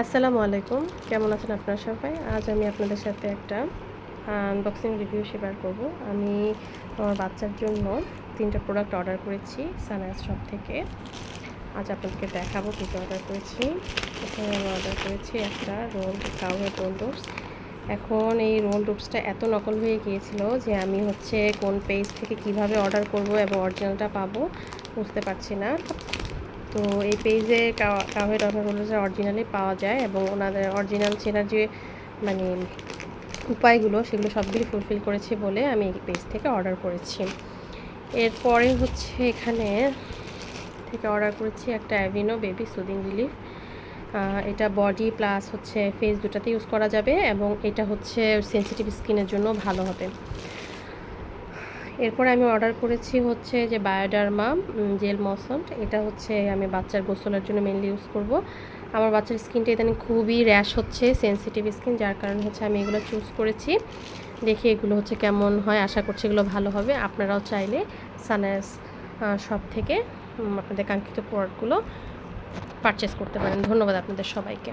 আসসালামু আলাইকুম। কেমন আছেন আপনারা সবাই? আজ আমি আপনাদের সাথে একটা আনবক্সিং রিভিউ শেয়ার করব। আমি আমার বাচ্চার জন্য তিনটা প্রোডাক্ট অর্ডার করেছি সানাস শপ থেকে। আজ আপনাদেরকে দেখাবো কী অর্ডার করেছি। এখানে আমি অর্ডার করেছি একটা রোল কাউয়ের রোল ডোপস এখন এই রোল ডোপসটা এত নকল হয়ে গিয়েছিল যে আমি হচ্ছে কোন পেজ থেকে কীভাবে অর্ডার করব এবং অরিজিনালটা পাবো বুঝতে পারছি না। তো এই পেজে কাউহেড অর্ডার রোলসের অরিজিনালি পাওয়া যায় এবং ওনাদের অরিজিনাল চেনার যে মানে উপায়গুলো সেগুলো সবগুলি ফুলফিল করেছি বলে আমি এই পেজ থেকে অর্ডার করেছি। এরপরে হচ্ছে এখানে থেকে অর্ডার করেছি একটা অ্যাভিনো বেবি সুদিং রিলিফ এটা বডি প্লাস হচ্ছে ফেস দুটাতে ইউজ করা যাবে এবং এটা হচ্ছে সেন্সিটিভ স্কিনের জন্য ভালো হবে। এরপর আমি অর্ডার করেছি হচ্ছে যে বায়োডার্মা জেল মসন্ট এটা হচ্ছে আমি বাচ্চার গোসলের জন্য মেনলি ইউজ করব। আমার বাচ্চার স্কিনটা ইদানিং খুবই র্যাশ হচ্ছে সেন্সিটিভ স্কিন যার কারণে হচ্ছে আমি এগুলো চুজ করেছি। দেখি এগুলো হচ্ছে কেমন হয়, আশা করছি এগুলো ভালো হবে। আপনারাও চাইলে সানাস সব থেকে আপনাদের কাঙ্ক্ষিত প্রোডাক্টগুলো পারচেস করতে পারেন। ধন্যবাদ আপনাদের সবাইকে।